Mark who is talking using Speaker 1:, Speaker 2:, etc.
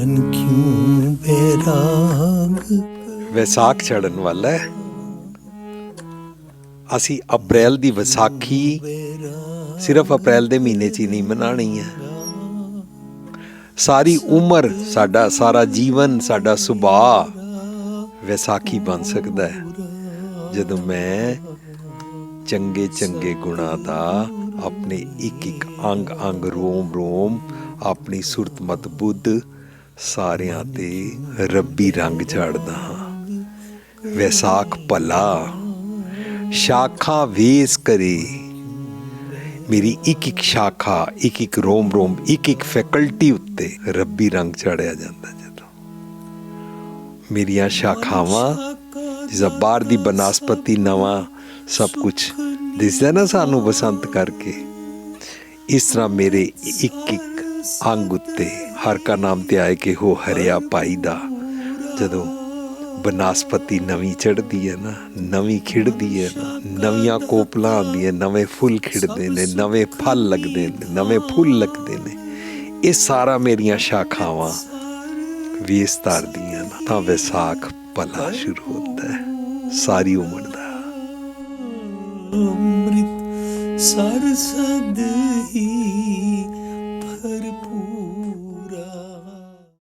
Speaker 1: ਮਨ ਕਿਉਂ ਬੇਰਾਗ
Speaker 2: ਵਿਸਾਖ ਚੜਨ ਵਾਲਾ ਅਸੀਂ ਅਪ੍ਰੈਲ ਦੀ ਵਿਸਾਖੀ ਸਿਰਫ ਅਪ੍ਰੈਲ ਦੇ ਮਹੀਨੇ 'ਚ ਹੀ ਨਹੀਂ ਮਨਾਣੀ ਹੈ। ਸਾਰੀ ਉਮਰ ਸਾਡਾ, ਸਾਰਾ ਜੀਵਨ, ਸਾਡਾ ਸੁਭਾਅ ਵਿਸਾਖੀ ਬਣ ਸਕਦਾ ਹੈ। ਜਦੋਂ ਮੈਂ ਚੰਗੇ ਚੰਗੇ ਗੁਣਾ ਦਾ ਆਪਣੇ ਇੱਕ ਇੱਕ ਅੰਗ ਅੰਗ ਰੋਮ ਰੋਮ ਆਪਣੀ ਸੁਰਤ ਮਤ ਬੁੱਧ ਸਾਰਿਆਂ ਤੇ ਰੱਬੀ ਰੰਗ ਝਾੜਦਾ ਹਾਂ। ਵੈਸਾਖ ਭਲਾ, ਸ਼ਾਖਾ ਵੇਸ ਕਰੇ। ਮੇਰੀ ਇੱਕ ਇੱਕ ਸ਼ਾਖਾ, ਇੱਕ ਇੱਕ ਰੋਮ ਰੋਮ, ਇੱਕ ਇੱਕ ਫੈਕਲਟੀ ਉੱਤੇ ਰੱਬੀ ਰੰਗ ਚੜਿਆ ਜਾਂਦਾ ਜਦੋਂ। ਮੇਰੀਆਂ ਸ਼ਾਖਾਵਾਂ ਜਿਸ ਬਾਹਰ ਦੀ ਬਨਸਪਤੀ ਨਵਾਂ ਸਭ ਕੁਝ ਦਿਸਦਾ ਨਾ ਸਾਨੂੰ ਬਸੰਤ ਕਰਕੇ। ਇਸ ਤਰ੍ਹਾਂ ਮੇਰੇ ਇੱਕ ਇੱਕ ਅੰਗ ਉੱਤੇ ਹਰ ਕਾ ਨਾਮ ਤੇ ਆਏ ਕਿ ਹੋ ਹਰਿਆ ਪਾਈ ਦਾ। ਜਦੋਂ ਬਨਾਸਪਤੀ ਨਵੀਂ ਚੜਦੀ ਹੈ ਨਾ, ਨਵੀਂ ਖਿੜਦੀ ਹੈ ਨਾ, ਨਵੀਆਂ ਕੋਪਲਾਂ ਆਉਂਦੀਆਂ, ਨਵੇਂ ਫੁੱਲ ਖਿੜਦੇ ਨੇ, ਨਵੇਂ ਫਲ ਲੱਗਦੇ ਨੇ, ਨਵੇਂ ਫੁੱਲ ਲੱਗਦੇ ਨੇ। ਇਹ ਸਾਰਾ ਮੇਰੀਆਂ ਸ਼ਾਖਾਵਾਂ ਵੇਸ ਧਰਦੀਆਂ ਨਾ। ਤਾਂ ਵਿਸਾਖ ਭਲਾ ਸ਼ੁਰੂ ਹੁੰਦਾ ਹੈ, ਸਾਰੀ ਉਮਰ ਦਾ।
Speaker 1: ਅੰਮ੍ਰਿਤ ਸਰਸਦ ਹੀ